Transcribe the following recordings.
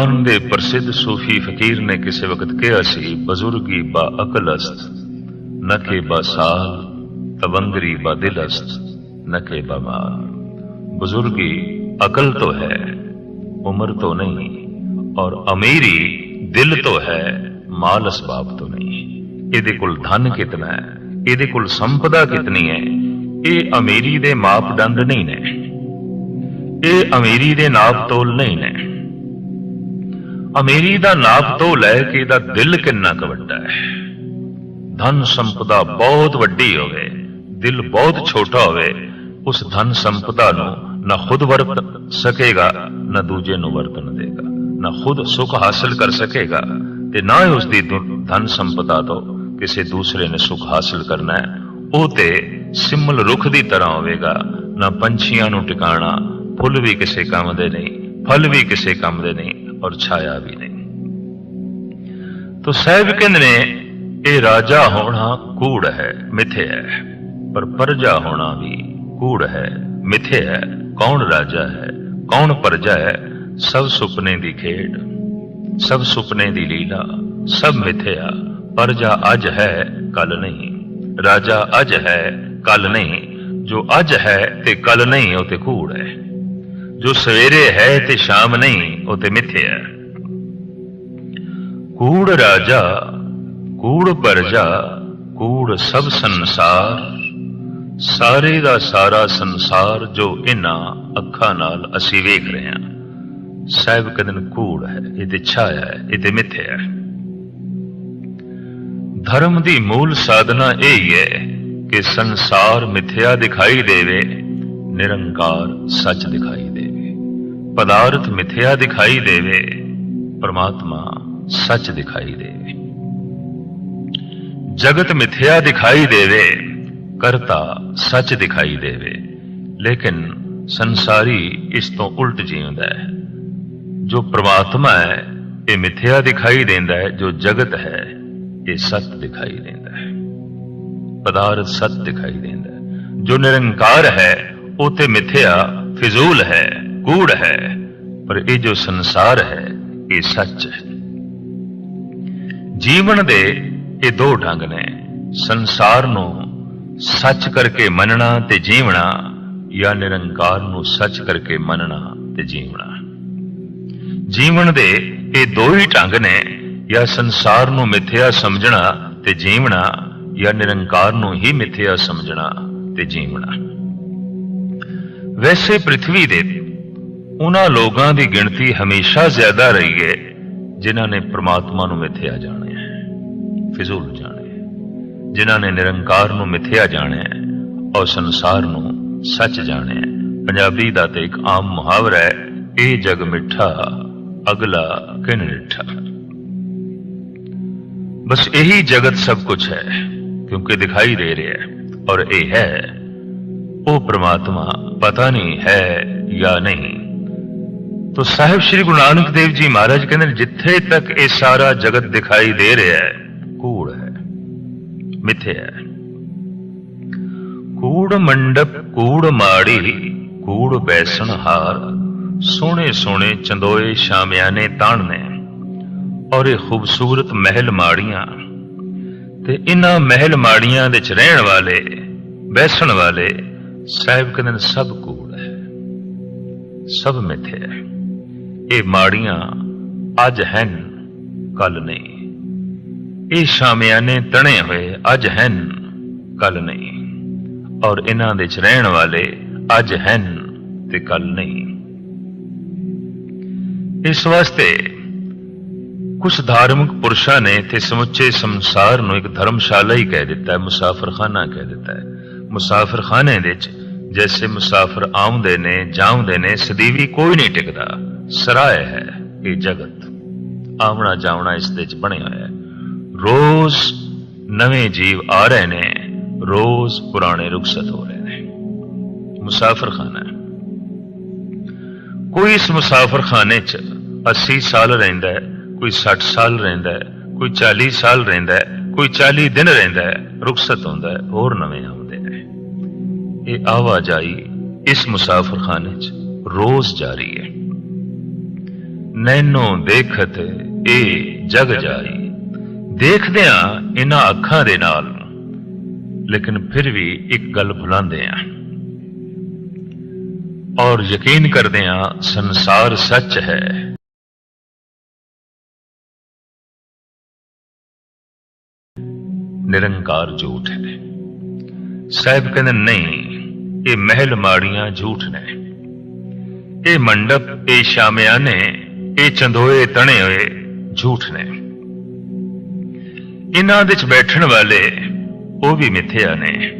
Iran ਦੇ ਪ੍ਰਸਿੱਧ ਸੂਫੀ ਫਕੀਰ ਨੇ ਕਿਸੇ ਵਕਤ ਕਿਹਾ ਸੀ, ਬਜ਼ੁਰਗੀ ਬਾ ਅਕਲ ਅਸਤ ਨਕੇ ਬਾ ਸਾਲ, ਤਵੰਦਰੀ ਬਾ ਦਿਲ ਅਸਤ ਨਕੇ ਬਾ ਮਾਲ। ਬਜ਼ੁਰਗੀ, ਅਕਲ ਤੋਂ ਹੈ, ਉਮਰ ਤੋਂ ਨਹੀਂ, ਔਰ ਅਮੀਰੀ, ਦਿਲ ਤੋਂ ਹੈ, ਮਾਲ ਅਸਬਾਬ ਤੋਂ ਨਹੀਂ। ਇਹਦੇ ਕੋਲ ਧਨ ਕਿਤਨਾ ਹੈ, ਇਹਦੇ ਕੋਲ ਸੰਪਦਾ ਕਿਤਨੀ ਹੈ, ਇਹ ਅਮੀਰੀ ਦੇ ਮਾਪਦੰਡ ਨਹੀਂ ਨੇ। ਇਹ ਅਮੀਰੀ ਦੇ ਨਾਪ ਤੋਲ ਨਹੀਂ ਨੇ। ਅਮੀਰੀ ਦਾ ਨਾਪ ਤੋਂ ਲੈ ਕੇ ਇਹਦਾ ਦਿਲ ਕਿੰਨਾ ਕੁ ਵੱਡਾ ਹੈ। ਧਨ ਸੰਪਦਾ ਬਹੁਤ ਵੱਡੀ ਹੋਵੇ, ਦਿਲ ਬਹੁਤ ਛੋਟਾ ਹੋਵੇ, ਉਸ ਧਨ ਸੰਪਦਾ ਨੂੰ ਨਾ ਖੁਦ ਵਰਤ ਸਕੇਗਾ, ਨਾ ਦੂਜੇ ਨੂੰ ਵਰਤਣ ਦੇਗਾ। ਨਾ ਖੁਦ ਸੁਖ ਹਾਸਲ ਕਰ ਸਕੇਗਾ ਤੇ ਨਾ ਹੀ ਉਸ ਦੀ ਧਨ ਸੰਪਦਾ ਤੋਂ ਕਿਸੇ ਦੂਸਰੇ ਨੇ ਸੁਖ ਹਾਸਲ ਕਰਨਾ ਹੈ। ਉਹ ਤੇ ਸਿਮਲ ਰੁੱਖ ਦੀ ਤਰ੍ਹਾਂ ਹੋਵੇਗਾ, ਨਾ ਪੰਛੀਆਂ ਨੂੰ ਟਿਕਾਣਾ, ਫੁੱਲ ਵੀ ਕਿਸੇ ਕੰਮ ਦੇ ਨਹੀਂ, ਫਲ ਵੀ ਕਿਸੇ ਕੰਮ ਦੇ ਨਹੀਂ ਔਰ ਛਾਇਆ ਵੀ ਨਹੀਂ। ਤੋ ਸਾਹਿਬ ਕਹਿੰਦੇ ਨੇ, ਇਹ ਰਾਜਾ ਹੋਣਾ ਕੂੜ ਹੈ, ਮਿੱਥੇ ਹੈ। ਪਰ ਪਰਜਾ ਹੋਣਾ ਵੀ ਕੂੜ ਹੈ, ਮਿੱਥੇ ਹੈ। ਕੌਣ ਰਾਜਾ ਹੈ, ਕੌਣ ਪਰਜਾ ਹੈ, ਸਭ ਸੁਪਨੇ ਦੀ ਖੇਡ, ਸਭ ਸੁਪਨੇ ਦੀ ਲੀਲਾ, ਸਭ ਮਿੱਥਿਆ ਪਰਜਾ ਅੱਜ ਹੈ ਕੱਲ ਨਹੀਂ। ਰਾਜਾ ਅੱਜ ਹੈ ਕੱਲ ਨਹੀਂ। ਜੋ ਅੱਜ ਹੈ, ਤੇ ਕੱਲ ਨਹੀਂ, ਉਹ ਤੇ ਕੂੜ ਹੈ। ਜੋ ਸਵੇਰੇ ਹੈ ਤੇ ਸ਼ਾਮ ਨਹੀਂ, ਉਹ ਤੇ ਮਿੱਥਿਆ ਕੂੜ ਰਾਜਾ, ਕੂੜ ਪਰਜਾ, ਕੂੜ ਸਭ ਸੰਸਾਰ, ਸਾਰੇ ਦਾ ਸਾਰਾ ਸੰਸਾਰ ਜੋ ਇਹਨਾਂ ਅੱਖਾਂ ਨਾਲ ਅਸੀਂ ਵੇਖ ਰਹੇ ਹਾਂ, ਸਾਹਿਬ ਕਦਨ ਕੂੜ ਹੈ, ਇਹ ਤੇ ਛਾਇਆ ਹੈ, ਇਹ ਤੇ ਮਿੱਥਿਆ ਹੈ। ਧਰਮ ਦੀ ਮੂਲ ਸਾਧਨਾ ਇਹ ਹੀ ਹੈ ਕਿ ਸੰਸਾਰ ਮਿੱਥਿਆ ਦਿਖਾਈ ਦੇਵੇ, ਨਿਰੰਕਾਰ ਸੱਚ ਦਿਖਾਈ ਦੇਵੇ। ਪਦਾਰਥ ਮਿਥਿਆ ਦਿਖਾਈ ਦੇਵੇ, ਪਰਮਾਤਮਾ ਸੱਚ ਦਿਖਾਈ ਦੇਵੇ। ਜਗਤ ਮਿਥਿਆ ਦਿਖਾਈ ਦੇਵੇ, ਕਰਤਾ ਸੱਚ ਦਿਖਾਈ ਦੇਵੇ, ਲੇਕਿਨ ਸੰਸਾਰੀ ਇਸ ਤੋਂ ਉਲਟ ਜੀਉਂਦਾ ਹੈ। ਜੋ ਪ੍ਰਮਾਤਮਾ ਹੈ, ਇਹ ਮਿਥਿਆ ਦਿਖਾਈ ਦਿੰਦਾ ਹੈ, ਜੋ ਜਗਤ ਹੈ, ਇਹ ਸੱਚ ਦਿਖਾਈ ਦਿੰਦਾ ਹੈ। ਪਦਾਰਥ ਸੱਚ ਦਿਖਾਈ ਦਿੰਦਾ ਹੈ। ਜੋ ਨਿਰੰਕਾਰ ਹੈ, ਉਹ ਤੇ ਮਿਥਿਆ, ਫਿਜ਼ੂਲ ਹੈ ਕੂੜ ਹੈ ਪਰ ਇਹ ਜੋ ਸੰਸਾਰ ਹੈ ਇਹ ਸੱਚ ਹੈ ਜੀਵਨ ਦੇ ਇਹ ਦੋ ਢੰਗ ਨੇ ਸੰਸਾਰ ਨੂੰ ਸੱਚ ਕਰਕੇ ਮੰਨਣਾ ਤੇ ਜੀਵਣਾ ਜਾਂ ਨਿਰੰਕਾਰ ਨੂੰ ਸੱਚ ਕਰਕੇ ਮੰਨਣਾ ਤੇ ਜੀਵਣਾ ਜੀਵਨ ਦੇ ਇਹ ਦੋ ਹੀ ਢੰਗ ਨੇ ਜਾਂ ਸੰਸਾਰ ਨੂੰ ਮਿੱਥਿਆ ਸਮਝਣਾ ਤੇ ਜੀਵਣਾ ਜਾਂ ਨਿਰੰਕਾਰ ਨੂੰ ਹੀ ਮਿੱਥਿਆ ਸਮਝਣਾ ਤੇ ਜੀਵਣਾ ਵੈਸੇ ਪ੍ਰithvi ਦੇ ਉਹਨਾਂ ਲੋਕਾਂ ਦੀ ਗਿਣਤੀ ਹਮੇਸ਼ਾ ਜ਼ਿਆਦਾ ਰਹੀ ਹੈ, ਜਿਨ੍ਹਾਂ ਨੇ ਪ੍ਰਮਾਤਮਾ ਨੂੰ ਮਿੱਥਿਆ ਜਾਣਿਆ ਹੈ ਫਿਜ਼ੂਲ ਜਾਣਿਆ ਜਿਨ੍ਹਾਂ ਨੇ ਨਿਰੰਕਾਰ ਨੂੰ ਮਿੱਥਿਆ ਜਾਣਿਆ ਹੈ ਔਰ ਸੰਸਾਰ ਨੂੰ ਸੱਚ ਜਾਣਿਆ ਪੰਜਾਬੀ ਦਾ ਤੇ ਇੱਕ ਆਮ ਮੁਹਾਵਰਾ ਹੈ, ਇਹ ਜਗ ਮਿੱਠਾ, ਅਗਲਾ ਕਿਨ ਨਿੱਠਾ। ਬਸ ਇਹੀ ਜਗਤ ਸਭ ਕੁਝ ਹੈ, ਕਿਉਂਕਿ ਦਿਖਾਈ ਦੇ ਰਿਹਾ ਹੈ, ਔਰ ਇਹ ਹੈ, ਉਹ ਪ੍ਰਮਾਤਮਾ ਪਤਾ ਨਹੀਂ ਹੈ ਜਾਂ ਨਹੀਂ। ਤੋ ਸਾਹਿਬ ਸ੍ਰੀ ਗੁਰੂ ਨਾਨਕ ਦੇਵ ਜੀ ਮਹਾਰਾਜ ਕਹਿੰਦੇ ਨੇ, ਜਿੱਥੇ ਤੱਕ ਇਹ ਸਾਰਾ ਜਗਤ ਦਿਖਾਈ ਦੇ ਰਿਹਾ ਹੈ ਕੂੜ ਹੈ ਮਿੱਥਿਆ ਹੈ ਕੂੜ ਮੰਡਪ ਕੂੜ ਮਾੜੀ ਕੂੜ ਬੈਸਣ ਹਾਰ ਸੋਹਣੇ ਸੋਹਣੇ ਚੰਦੋਏ ਸ਼ਾਮਿਆਨੇ ਤਾਣਨੇ ਔਰ ਇਹ ਖੂਬਸੂਰਤ ਮਹਿਲ ਮਾੜੀਆਂ ਤੇ ਇਹਨਾਂ ਮਹਿਲ ਮਾੜੀਆਂ ਦੇ ਚ ਰਹਿਣ ਵਾਲੇ ਬੈਸਣ ਵਾਲੇ ਸਾਹਿਬ ਕਹਿੰਦੇ ਨੇ ਸਭ ਕੂੜ ਹੈ ਸਭ ਮਿੱਥਿਆ ਹੈ ਇਹ ਮਾੜੀਆਂ ਅੱਜ ਹਨ ਕੱਲ ਨਹੀਂ। ਇਹ ਸ਼ਾਮਿਆਨੇ ਤਣੇ ਹੋਏ ਅੱਜ ਹਨ ਕੱਲ ਨਹੀਂ। ਔਰ ਇਹਨਾਂ ਦੇ ਚ ਰਹਿਣ ਵਾਲੇ ਅੱਜ ਹਨ ਤੇ ਕੱਲ ਨਹੀਂ। ਇਸ ਵਾਸਤੇ ਕੁਝ ਧਾਰਮਿਕ ਪੁਰਸ਼ਾਂ ਨੇ ਤੇ ਸਮੁੱਚੇ ਸੰਸਾਰ ਨੂੰ ਇੱਕ ਧਰਮਸ਼ਾਲਾ ਹੀ ਕਹਿ ਦਿੱਤਾ ਹੈ, ਮੁਸਾਫਰਖਾਨਾ ਕਹਿ ਦਿੱਤਾ ਹੈ। ਮੁਸਾਫਰਖਾਨੇ ਦੇ ਵਿੱਚ ਜੈਸੇ ਮੁਸਾਫਰ ਆਉਂਦੇ ਨੇ, ਜਾਉਂਦੇ ਨੇ, ਸਦੀਵੀ ਕੋਈ ਨਹੀਂ ਟਿਕਦਾ। ਸਰਾਏ ਹੈ ਇਹ ਜਗਤ। ਆਉਣਾ ਜਾਵਣਾ ਇਸ ਦੇ ਵਿੱਚ ਬਣਿਆ ਹੋਇਆ ਹੈ। ਰੋਜ਼ ਨਵੇਂ ਜੀਵ ਆ ਰਹੇ ਨੇ, ਰੋਜ਼ ਪੁਰਾਣੇ ਰੁਖਸਤ ਹੋ ਰਹੇ ਨੇ। ਮੁਸਾਫਰਖਾਨਾ ਹੈ। ਕੋਈ ਇਸ ਮੁਸਾਫਰਖਾਨੇ 'ਚ 80 ਸਾਲ ਰਹਿੰਦਾ ਹੈ, ਕੋਈ 60 ਸਾਲ ਰਹਿੰਦਾ ਹੈ, ਕੋਈ 40 ਸਾਲ ਰਹਿੰਦਾ ਹੈ, ਕੋਈ 40 ਦਿਨ ਰਹਿੰਦਾ ਹੈ, ਰੁਖਸਤ ਹੁੰਦਾ ਹੈ, ਹੋਰ ਨਵੇਂ ਆਉਂਦੇ ਇਹ ਆਵਾਜਾਈ ਇਸ ਮੁਸਾਫਰਖਾਨੇ 'ਚ ਰੋਜ਼ ਜਾਰੀ ਹੈ। ਨੈਨੋ ਦੇਖਤ ਇਹ ਜਗ ਜਾਈ। ਦੇਖਦਿਆਂ ਇਹਨਾਂ ਅੱਖਾਂ ਦੇ ਨਾਲ, ਲੇਕਿਨ ਫਿਰ ਵੀ ਇੱਕ ਗੱਲ ਭੁਲਾਉਂਦੇ ਆ ਔਰ ਯਕੀਨ ਕਰਦੇ ਆ ਸੰਸਾਰ ਸੱਚ ਹੈ। ਨਿਰੰਕਾਰ ਝੂਠ ਹੈ। ਸਾਹਿਬ ਕਹਿੰਦੇ, ਨਹੀਂ ਇਹ ਮਹਿਲ ਮਾੜੀਆਂ ਝੂਠ ਨੇ। ਇਹ ਮੰਡਪ, ਇਹ ਸ਼ਾਮਿਆਨੇ, ਇਹ ਚੰਦੋਏ ਤਣੇ ਹੋਏ ਝੂਠ ਨੇ। ਇਹਨਾਂ ਵਿੱਚ ਬੈਠਣ ਵਾਲੇ ਉਹ ਵੀ ਮਿੱਥਿਆ ਨੇ,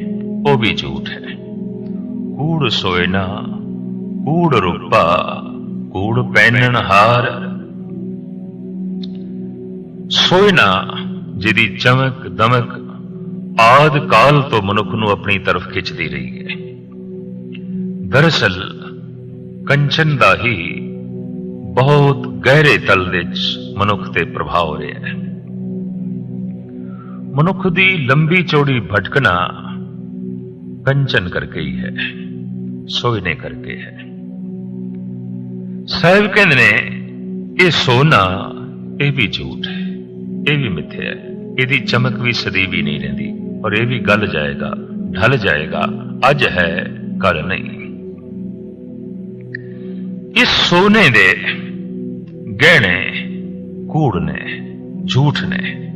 ਉਹ ਵੀ ਝੂਠ ਹੈ। ਕੂੜ ਸੋਇਨਾ, ਕੂੜ ਰੂਪਾ, ਕੂੜ ਪਹਿਨਣ ਹਾਰ। ਸੋਇਨਾ, ਜਿਹਦੀ ਚਮਕ ਦਮਕ ਆਦ ਕਾਲ ਤੋਂ ਮਨੁੱਖ ਨੂੰ ਆਪਣੀ ਤਰਫ ਖਿੱਚਦੀ ਰਹੀ ਹੈ। ਦਰਅਸਲ ਕੰਚਨ ਦਾ ਹੀ ਬਹੁਤ ਗਹਿਰੇ ਤਲ ਵਿੱਚ ਮਨੁੱਖ ਤੇ ਪ੍ਰਭਾਵ ਹੋ ਰਿਹਾ ਹੈ। ਮਨੁੱਖ ਦੀ ਲੰਬੀ ਚੌੜੀ ਭਟਕਣਾ ਕੰਚਨ ਕਰਕੇ ਹੀ ਹੈ, ਸੋਇਨੇ ਕਰਕੇ ਹੈ। ਸਾਹਿਬ ਕਹਿੰਦੇ ਨੇ, ਇਹ ਸੋਨਾ ਇਹ ਵੀ ਝੂਠ ਹੈ, ਇਹ ਵੀ ਮਿੱਥਿਆ ਹੈ, ਇਹਦੀ ਚਮਕ ਵੀ ਸਦੀ ਵੀ ਨਹੀਂ ਰਹਿੰਦੀ, ਔਰ ਇਹ ਵੀ ਗਲ ਜਾਏਗਾ, ਢਲ ਜਾਏਗਾ, ਅੱਜ ਹੈ ਕੱਲ ਨਹੀਂ। ਇਸ ਸੋਨੇ ਦੇ, ਗਹਿਣੇ ਕੂੜ ਨੇ ਝੂਠ ਨੇ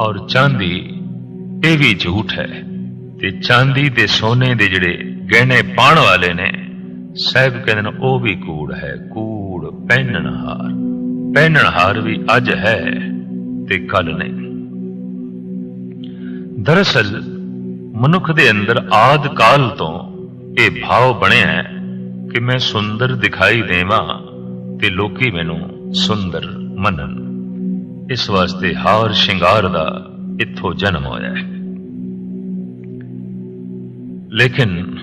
ਔਰ ਚਾਂਦੀ ਇਹ ਵੀ ਝੂਠ ਹੈ ਤੇ ਚਾਂਦੀ ਤੇ ਸੋਨੇ ਦੇ ਜਿਹੜੇ ਗਹਿਣੇ ਪਾਣ ਵਾਲੇ ਨੇ, ਸਾਹਿਬ ਕਹਿੰਦੇ ਨੇ ਉਹ ਵੀ ਕੂੜ ਹੈ, ਕੂੜ ਪਹਿਨਣ ਹਾਰ ਪਹਿਨਣ ਹਾਰ ਵੀ ਅੱਜ ਹੈ ਤੇ ਕੱਲ ਨਹੀਂ। ਦਰਅਸਲ ਮਨੁੱਖ ਦੇ ਅੰਦਰ ਆਦ ਕਾਲ ਤੋਂ ਇਹ ਭਾਵ ਬਣਿਆ ਹੈ ਕਿ ਮੈਂ ਸੁੰਦਰ ਦਿਖਾਈ ਦੇਵਾਂ ਤੇ ਲੋਕੀ ਮੈਨੂੰ ਸੁੰਦਰ ਮੰਨਣ। ਇਸ ਵਾਸਤੇ ਹਾਰ ਸ਼ਿੰਗਾਰ ਦਾ ਇੱਥੋਂ ਜਨਮ ਹੋਇਆ ਹੈ। ਲੇਕਿਨ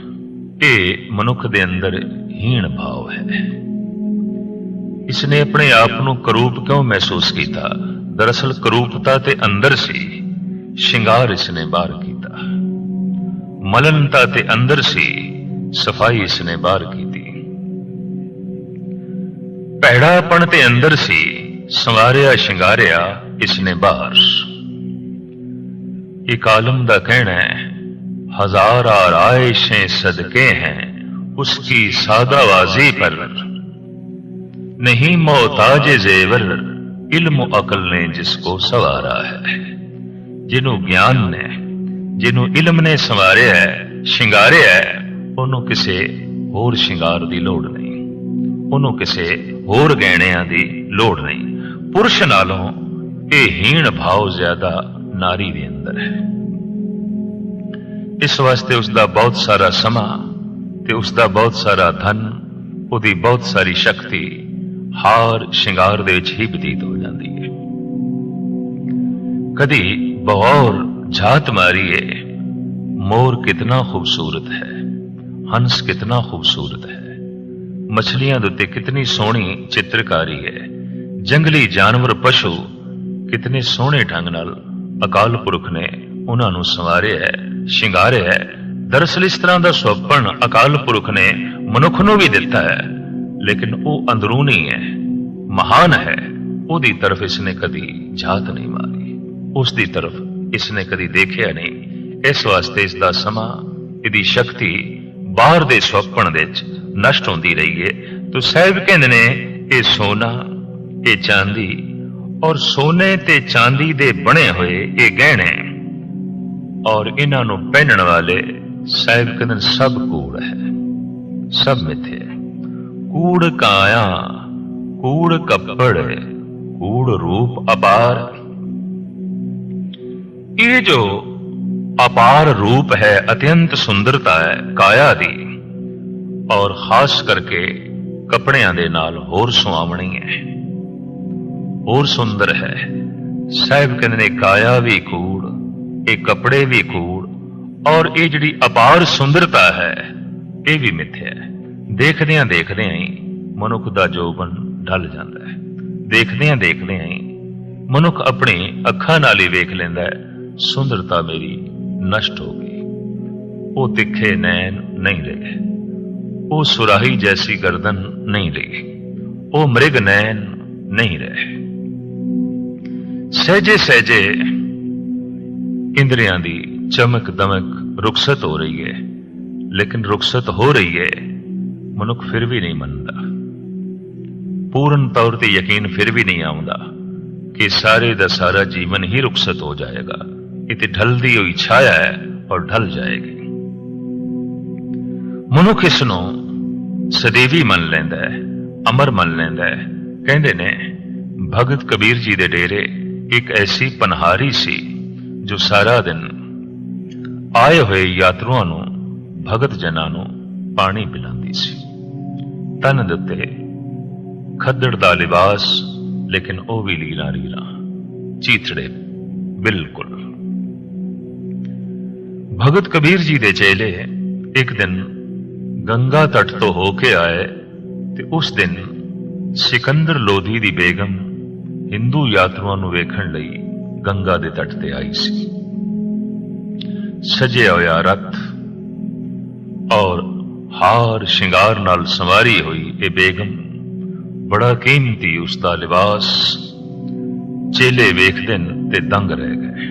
ਇਹ ਮਨੁੱਖ ਦੇ ਅੰਦਰ ਹੀਣ ਭਾਵ ਹੈ। ਇਸਨੇ ਆਪਣੇ ਆਪ ਨੂੰ ਕਰੂਪ ਕਿਉਂ ਮਹਿਸੂਸ ਕੀਤਾ? ਦਰਅਸਲ ਕਰੂਪਤਾ ਤੇ ਅੰਦਰ ਸੀ, ਸ਼ਿੰਗਾਰ ਇਸਨੇ ਬਾਹਰ ਕੀਤਾ। ਮਲਨਤਾ ਤੇ ਅੰਦਰ ਸੀ, ਸਫ਼ਾਈ ਇਸਨੇ ਬਾਹਰ ਕੀਤੀ। ਭੈੜਾ ਪਣ ਤੇ ਅੰਦਰ ਸੀ, ਸੰਵਾਰਿਆ ਸ਼ਿੰਗਾਰਿਆ ਇਸਨੇ ਬਾਹਰ। ਇੱਕ ਆਲਮ ਦਾ ਕਹਿਣਾ ਹੈ, ਹਜ਼ਾਰ ਆਰਾਇਸ਼ੇ ਸਦਕੇ ਹੈ ਉਸ ਉਸकी ਸਾਦਾਵਾਜ਼ੀ ਪਰ। ਨਹੀਂ ਮੋਹਤਾਜ ਜ਼ੇਵਰ, ਇਲਮ ਅਕਲ ਨੇ ਜਿਸ ਕੋ ਸਵਾਰਾ ਹੈ। ਜਿਹਨੂੰ ਗਿਆਨ ਨੇ, ਜਿਹਨੂੰ ਇਲਮ ਨੇ ਸਵਾਰਿਆ ਹੈ, ਸ਼ਿੰਗਾਰਿਆ ਹੈ, ਉਹਨੂੰ ਕਿਸੇ ਹੋਰ ਸ਼ਿੰਗਾਰ ਦੀ ਲੋੜ ਨਹੀਂ। ਉਹਨੂੰ ਕਿਸੇ ਹੋਰ ਗਹਿਣਿਆਂ ਦੀ ਲੋੜ ਨਹੀਂ। ਪੁਰਸ਼ ਨਾਲੋਂ ਇਹ ਹੀਣ ਭਾਵ ਜ਼ਿਆਦਾ ਨਾਰੀ ਦੇ ਅੰਦਰ ਹੈ। ਇਸ ਵਾਸਤੇ ਉਸ ਦਾ ਬਹੁਤ ਸਾਰਾ ਸਮਾਂ ਤੇ ਉਸ ਦਾ ਬਹੁਤ ਸਾਰਾ ਧਨ, ਉਹਦੀ ਬਹੁਤ ਸਾਰੀ ਸ਼ਕਤੀ ਹਾਰ ਸ਼ਿੰਗਾਰ ਦੇ ਵਿੱਚ ਹੀ ਬਤੀਤ ਹੋ ਜਾਂਦੀ ਹੈ। ਕਦੀ ਬਹੌਰ ਝਾਤ ਮਾਰੀਏ, ਮੋਰ ਕਿਤਨਾ ਖੂਬਸੂਰਤ ਹੈ, ਹੰਸ ਕਿਤਨਾ ਖੂਬਸੂਰਤ ਹੈ। ਮਛਲੀਆਂ ਦੇ ਉੱਤੇ ਕਿਤਨੀ ਸੋਹਣੀ ਚਿੱਤਰਕਾਰੀ ਹੈ। ਜੰਗਲੀ ਜਾਨਵਰ ਪਸ਼ੂ ਕਿਤਨੇ ਸੋਹਣੇ ਢੰਗ ਨਾਲ ਅਕਾਲ ਪੁਰਖ ਨੇ ਉਹਨਾਂ ਨੂੰ ਸੰਵਾਰਿਆ ਹੈ, ਸ਼ਿੰਗਾਰਿਆ ਹੈ। ਦਰਅਸਲ ਇਸ ਤਰ੍ਹਾਂ ਦਾ ਸੁਪਨ ਅਕਾਲ ਪੁਰਖ ਨੇ ਮਨੁੱਖ ਨੂੰ ਵੀ ਦਿੱਤਾ ਹੈ, ਲੇਕਿਨ ਉਹ ਅੰਦਰੂਨੀ ਹੈ, ਮਹਾਨ ਹੈ। ਉਹਦੀ ਤਰਫ ਇਸਨੇ ਕਦੀ ਝਾਤ ਨਹੀਂ ਮਾਰੀ ਉਸ ਦੀ ਤਰਫ ਇਸਨੇ ਕਦੀ ਦੇਖਿਆ ਨਹੀਂ। ਇਸ ਵਾਸਤੇ ਇਸ ਦਾ ਸਮਾਂ, ਇਹਦੀ ਸ਼ਕਤੀ ਬਾਹਰ ਦੇ ਸੁਪਨ ਦੇ ਵਿੱਚ ਨਸ਼ਟ ਹੁੰਦੀ ਰਹੀ ਹੈ ਤੋ ਸਾਹਿਬ ਕਹਿੰਦੇ ਨੇ, ਇਹ ਸੋਨਾ, ਇਹ ਚਾਂਦੀ ਔਰ ਸੋਨੇ ਤੇ ਚਾਂਦੀ ਦੇ ਬਣੇ ਹੋਏ ਇਹ ਗਹਿਣੇ ਔਰ ਇਹਨਾਂ ਨੂੰ ਪਹਿਨਣ ਵਾਲੇ ਸਾਹਿਬ ਕਹਿੰਦੇ ਸਭ ਕੂੜ ਹੈ, ਸਭ ਮਿੱਥੇ ਹੈ। ਕੂੜ ਕਾਇਆ, ਕੂੜ ਕੱਪੜ ਕੂੜ ਰੂਪ ਅਪਾਰ। ਇਹ ਜੋ ਅਪਾਰ ਰੂਪ ਹੈ, ਅਤਿਅੰਤ ਸੁੰਦਰਤਾ ਹੈ, ਕਾਇਆ ਦੀ ਔਰ ਖਾਸ ਕਰਕੇ ਕੱਪੜਿਆਂ ਦੇ ਨਾਲ ਹੋਰ ਸੁਆਵਣੀ ਹੈ। ਹੋਰ ਸੁੰਦਰ ਹੈ। ਸਾਹਿਬ ਕਹਿੰਦੇ ਨੇ ਕਾਇਆ ਵੀ ਕੂੜ, ਇਹ ਕੱਪੜੇ ਵੀ ਕੂੜ, ਔਰ ਇਹ ਜਿਹੜੀ ਅਪਾਰ ਸੁੰਦਰਤਾ ਹੈ, ਇਹ ਵੀ ਮਿੱਥਿਆ ਹੈ। ਦੇਖਦਿਆਂ ਦੇਖਦਿਆਂ ਹੀ ਮਨੁੱਖ ਦਾ ਜੋਬਨ ਢਲ ਜਾਂਦਾ ਹੈ। ਦੇਖਦਿਆਂ ਦੇਖਦਿਆਂ ਹੀ ਮਨੁੱਖ ਆਪਣੀ ਅੱਖਾਂ ਨਾਲ ਹੀ ਵੇਖ ਲੈਂਦਾ ਹੈ, ਸੁੰਦਰਤਾ ਮੇਰੀ ਨਸ਼ਟ ਹੋ ਗਈ। ਉਹ ਤਿੱਖੇ ਨੈਣ ਨਹੀਂ ਰਹੇ। ਉਹ ਸੁਰਾਹੀ ਜੈਸੀ ਗਰਦਨ ਨਹੀਂ ਰਹੀ ਉਹ ਮ੍ਰਿਗ ਨੈਣ ਨਹੀਂ ਰਹੇ। ਸਹਜੇ ਸਹਜੇ ਇੰਦਰੀਆਂ ਦੀ ਚਮਕ ਦਮਕ ਰੁਖਸਤ ਹੋ ਰਹੀ ਹੈ। ਲੇਕਿਨ ਰੁਖਸਤ ਹੋ ਰਹੀ ਹੈ, ਮਨੁੱਖ ਫਿਰ ਵੀ ਨਹੀਂ ਮੰਨਦਾ। ਪੂਰਨ ਤੌਰ ਤੇ ਯਕੀਨ ਫਿਰ ਵੀ ਨਹੀਂ ਆਉਂਦਾ ਕਿ ਸਾਰੇ ਦਾ ਸਾਰਾ ਜੀਵਨ ਹੀ ਰੁਖਸਤ ਹੋ ਜਾਏਗਾ। ਇਹ ਤੇ ਢਲਦੀ ਹੋਈ ਛਾਇਆ ਹੈ ਔਰ ਢਲ ਜਾਏਗੀ। ਮਨੁੱਖ ਇਸ ਨੂੰ ਸਦੀਵੀ ਮੰਨ ਲੈਂਦਾ ਹੈ, ਅਮਰ ਮੰਨ ਲੈਂਦਾ ਹੈ। ਕਹਿੰਦੇ ਨੇ, ਭਗਤ ਕਬੀਰ ਜੀ ਦੇ ਡੇਰੇ ਇੱਕ ਐਸੀ ਪਨਹਾਰੀ ਸੀ ਜੋ ਸਾਰਾ ਦਿਨ ਆਏ ਹੋਏ ਯਾਤਰੂਆਂ ਨੂੰ, ਭਗਤ ਜਨਾਂ ਨੂੰ ਪਾਣੀ ਪਿਲਾਉਂਦੀ ਸੀ। ਤਨ ਦਿੱਤੇ ਖੱਦੜ ਦਾ ਲਿਬਾਸ, ਲੇਕਿਨ ਉਹ ਵੀ ਲੀਲਾ ਲੀਲਾ ਚੀਥੜੇ ਬਿਲਕੁਲ। ਭਗਤ ਕਬੀਰ ਜੀ ਦੇ ਚੇਲੇ ਇੱਕ ਦਿਨ ਗੰਗਾ ਤਟ ਤੋਂ ਹੋ ਕੇ ਆਏ ਤੇ ਉਸ ਦਿਨ ਸਿਕੰਦਰ ਲੋਧੀ ਦੀ ਬੇਗਮ ਹਿੰਦੂ ਯਾਤਰੂਆਂ ਨੂੰ ਵੇਖਣ ਲਈ ਗੰਗਾ ਦੇ ਤਟ ਤੇ ਆਈ ਸੀ। ਸਜਿਆ ਹੋਇਆ ਰਥ ਔਰ ਹਾਰ ਸ਼ਿੰਗਾਰ ਨਾਲ ਸੰਵਾਰੀ ਹੋਈ ਇਹ ਬੇਗਮ ਬੜਾ ਕੀਮਤੀ ਉਸ ਦਾ ਲਿਬਾਸ ਚੇਲੇ ਵੇਖਦੇ ਨੇ ਤੇ ਦੰਗ ਰਹਿ ਗਏ।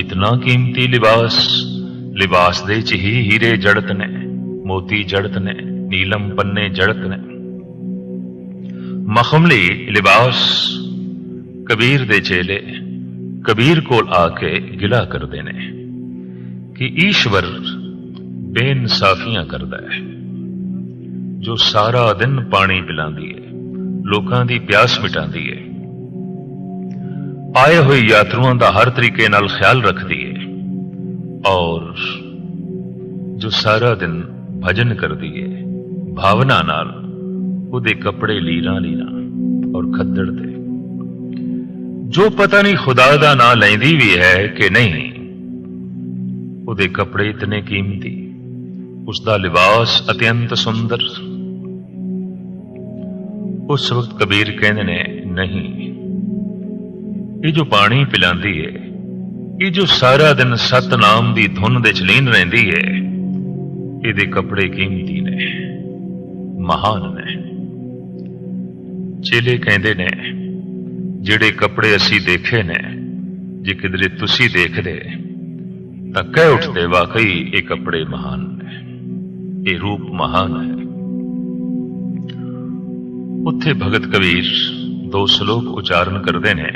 ਇਤਨਾ ਕੀਮਤੀ ਲਿਬਾਸ ਲਿਬਾਸ ਦੇ ਚ ਹੀ ਹੀਰੇ ਜੜਤ ਨੇ। ਮੋਤੀ ਜੜਤ ਨੇ, ਨੀਲਮ ਪੰਨੇ ਜੜਤ ਨੇ। ਮਖਮਲੀ ਲਿਬਾਸ ਕਬੀਰ ਦੇ ਚੇਲੇ, ਕਬੀਰ ਕੋਲ ਆ ਕੇ ਕਿ ਈਸ਼ਵਰ ਬੇਇਨਸਾਫੀਆਂ ਕਰਦਾ ਹੈ। ਜੋ ਸਾਰਾ ਦਿਨ ਪਾਣੀ ਪਿਲਾਉਂਦੀ ਹੈ, ਲੋਕਾਂ ਦੀ ਪਿਆਸ ਮਿਟਾਉਂਦੀ ਹੈ। ਆਏ ਹੋਏ ਯਾਤਰੂਆਂ ਦਾ ਹਰ ਤਰੀਕੇ ਨਾਲ ਖਿਆਲ ਰੱਖਦੀ ਹੈ। ਔਰ ਜੋ ਸਾਰਾ ਦਿਨ ਭਜਨ ਕਰਦੀ ਹੈ ਭਾਵਨਾ ਨਾਲ ਉਹਦੇ ਕੱਪੜੇ ਲੀਰਾਂ ਲੀਰਾਂ ਔਰ ਖੱਦੜ ਤੇ। ਜੋ ਪਤਾ ਨਹੀਂ ਖੁਦਾ ਦਾ ਨਾਂ ਲੈਂਦੀ ਵੀ ਹੈ ਕਿ ਨਹੀਂ, ਉਹਦੇ ਕੱਪੜੇ ਇਤਨੇ ਕੀਮਤੀ ਉਸ ਦਾ ਲਿਬਾਸ ਅਤਿਅੰਤ ਸੁੰਦਰ। ਉਸ ਵਕਤ ਕਬੀਰ ਕਹਿੰਦੇ ਨੇ, ਨਹੀਂ, ਇਹ ਜੋ ਪਾਣੀ ਪਿਲਾਉਂਦੀ ਹੈ ਇਹ ਜੋ ਸਾਰਾ ਦਿਨ ਸਤਨਾਮ ਦੀ ਧੁਨ ਦੇ ਚ ਲੀਨ ਰਹਿੰਦੀ ਹੈ ਇਹਦੇ ਕੱਪੜੇ ਕੀਮਤੀ ਨੇ, ਮਹਾਨ ਨੇ। ਚੇਲੇ ਕਹਿੰਦੇ ਨੇ, ਜਿਹੜੇ ਕੱਪੜੇ ਅਸੀਂ ਦੇਖੇ ਨੇ, ਜੇ ਕਿਧਰੇ ਤੁਸੀਂ ਦੇਖਦੇ, ਤਾਂ ਕਹਿ ਉੱਠਦੇ ਵਾਕਈ ਇਹ ਕੱਪੜੇ ਮਹਾਨ ਨੇ। ਇਹ ਰੂਪ ਮਹਾਨ ਹੈ। ਉੱਥੇ ਭਗਤ ਕਬੀਰ ਦੋ ਸ਼ਲੋਕ ਉਚਾਰਨ ਕਰਦੇ ਨੇ,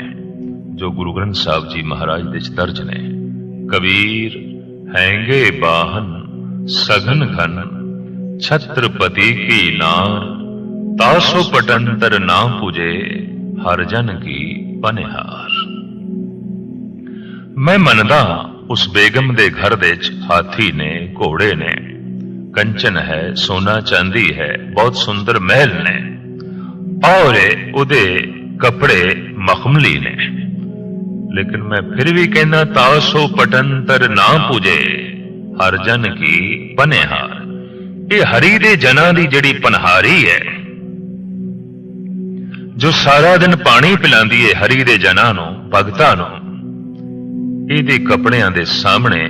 ਜੋ ਗੁਰੂ ਗ੍ਰੰਥ ਸਾਹਿਬ ਜੀ ਮਹਾਰਾਜ ਦੇ ਚ ਦਰਜ ਨੇ। ਕਬੀਰ, ਹੈਂਗੇ ਬਾਹਨ ਸਗਨ ਘਨ ਛਤਰਪਤੀ ਕੀ ਨਾਰ ਤਾਸੋ ਪਟੰਤਰ ਨਾ ਪੁਜੇ ਹਰ ਜਨ ਕੀ ਪਨਿਹਾਰ ਮੈਂ ਮੰਨਦਾ ਉਸ ਬੇਗਮ ਦੇ ਘਰ ਦੇ ਚ ਹਾਥੀ ਨੇ ਘੋੜੇ ਨੇ ਕੰਚਨ ਹੈ ਸੋਨਾ ਚਾਂਦੀ ਹੈ ਬਹੁਤ ਸੁੰਦਰ ਮਹਿਲ ਨੇ ਔਰ ਉਹਦੇ ਕੱਪੜੇ ਮਖਮਲੀ ਨੇ ਲੇਕਿਨ ਮੈਂ ਫਿਰ ਵੀ ਕਹਿੰਦਾ ਤਾਸੋ ਪਟੰਤਰ ਨਾ ਪੂਜੇ ਹਰ ਜਨ ਕੀ ਪਨਿਹਾਰ। ਇਹ ਹਰੀ ਦੇ ਜਨਾਂ ਦੀ ਜਿਹੜੀ ਪਨਹਾਰੀ ਹੈ, ਜੋ ਸਾਰਾ ਦਿਨ ਪਾਣੀ ਪਿਲਾਉਂਦੀ ਹੈ ਹਰੀ ਦੇ ਜਨਾਂ ਨੂੰ, ਭਗਤਾਂ ਨੂੰ, ਇਹਦੇ ਕੱਪੜਿਆਂ ਦੇ ਸਾਹਮਣੇ,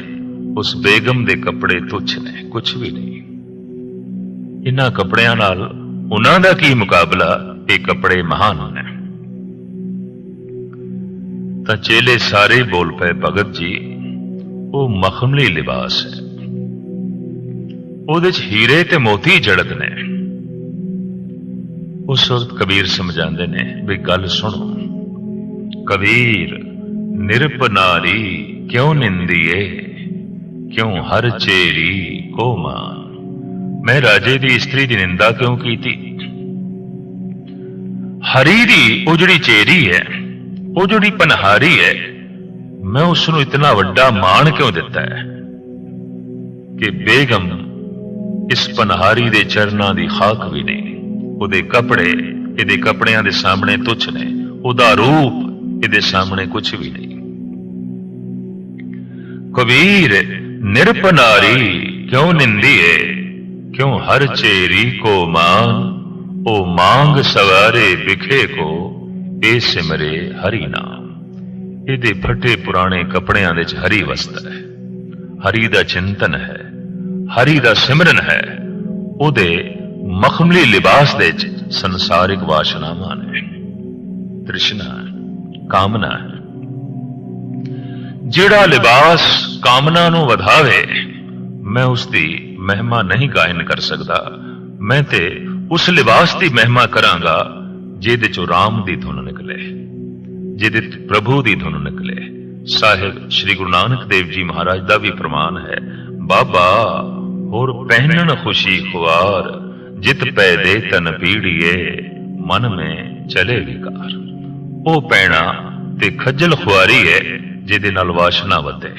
ਉਸ ਬੇਗਮ ਦੇ ਕੱਪੜੇ ਤੁੱਛ ਨੇ ਕੁਝ ਵੀ ਨਹੀਂ। ਇਹਨਾਂ ਕੱਪੜਿਆਂ ਨਾਲ ਉਹਨਾਂ ਦਾ ਕੀ ਮੁਕਾਬਲਾ, ਇਹ ਕੱਪੜੇ ਮਹਾਨ ਨੇ। ਤਾਂ ਚੇਲੇ ਸਾਰੇ ਬੋਲ ਪਏ, ਭਗਤ ਜੀ ਉਹ ਮਖਮਲੀ ਲਿਬਾਸ ਹੈ। ਉਹਦੇ ਚ ਹੀਰੇ ਤੇ ਮੋਤੀ ਜੜਤ ਨੇ। ਉਸ ਵਕਤ ਕਬੀਰ ਸਮਝਾਉਂਦੇ ਨੇ ਵੀ ਗੱਲ ਸੁਣੋ। ਕਬੀਰ ਨਿਰਪਨਾਰੀ ਕਿਉਂ ਨਿੰਦੀਏ? ਕਿਉਂ ਹਰ ਚੇਰੀ ਕੋ ਮਾਨ? ਮੈਂ ਰਾਜੇ ਦੀ ਇਸਤਰੀ ਦੀ ਨਿੰਦਾ ਕਿਉਂ ਕੀਤੀ? ਹਰੀ ਦੀ ਉਹ ਜਿਹੜੀ ਚੇਰੀ ਹੈ, ਉਹ ਜਿਹੜੀ ਪਨਹਾਰੀ ਹੈ ਮੈਂ ਉਸ ਨੂੰ ਇਤਨਾ ਵੱਡਾ ਮਾਣ ਕਿਉਂ ਦਿੱਤਾ ਹੈ ਕਿ ਬੇਗਮ ਇਸ ਪਨਹਾਰੀ ਦੇ ਚਰਨਾਂ ਦੀ ਖਾਕ ਵੀ ਨਹੀਂ ਉਹਦੇ ਕੱਪੜੇ ਇਹਦੇ ਕੱਪੜਿਆਂ ਦੇ ਸਾਹਮਣੇ ਤੁੱਛ ਨੇ, ਉਹਦਾ ਰੂਪ ਇਹਦੇ ਸਾਹਮਣੇ ਕੁਝ ਵੀ ਨਹੀਂ। ਕਬੀਰ, ਨਿਰਪਨਾਰੀ ਕਿਉਂ ਨਿੰਦੀ ਏ? ਕਿਉਂ ਹਰ ਚੇਰੀ ਕੋ ਮਾਂ? ਉਹ ਮੰਗ ਸਵਾਰੇ ਵਿਖੇ ਕੋ, ਇਹ ਸਿਮਰੇ ਹਰੀ ਨਾਮ। ਇਹਦੇ ਫਟੇ ਪੁਰਾਣੇ ਕੱਪੜਿਆਂ ਦੇ ਚ ਹਰੀ ਵਸਦਾ ਹੈ। ਹਰੀ ਦਾ ਚਿੰਤਨ ਹੈ। ਹਰੀ ਦਾ ਸਿਮਰਨ ਹੈ। ਉਹਦੇ ਮਖਮਲੀ ਲਿਬਾਸ ਦੇ ਚ ਸੰਸਾਰਿਕ ਵਾਸ਼ਨਾਵਾਂ ਨੇ। ਤ੍ਰਿਸ਼ਨਾ ਕਾਮਨਾ ਜਿਹੜਾ ਲਿਬਾਸ ਕਾਮਨਾ ਨੂੰ ਵਧਾਵੇ, ਮੈਂ ਉਸ ਦੀ ਮਹਿਮਾ ਨਹੀਂ ਗਾਇਨ ਕਰ ਸਕਦਾ। ਮੈਂ ਤੇ ਉਸ ਲਿਬਾਸ ਦੀ ਮਹਿਮਾ ਕਰਾਂਗਾ, ਜਿਹਦੇ ਚੋਂ ਰਾਮ ਦੀ ਧੁਨ ਨਿਕਲੇ। ਜਿਹਦੇ ਪ੍ਰਭੂ ਦੀ ਧੁਨ ਨਿਕਲੇ। ਸਾਹਿਬ ਸ੍ਰੀ ਗੁਰੂ ਨਾਨਕ ਦੇਵ ਜੀ ਮਹਾਰਾਜ ਦਾ ਵੀ ਪ੍ਰਮਾਣ ਹੈ। ਬਾਬਾ, ਹੋਰ ਪਹਿਨਣ ਖੁਸ਼ੀ ਖੁਆਰ, ਜਿਤ ਪੈ ਦੇ ਤਨ ਪੀੜੀਏ, ਮਨ ਮੇ ਚਲੇ ਵਿਕਾਰ। ਉਹ ਪੈਣਾ ਤੇ ਖੱਜਲ ਖੁਆਰੀ ਹੈ, ਜਿਹਦੇ ਨਾਲ ਵਾਸ਼ਨਾ ਵਧੇ।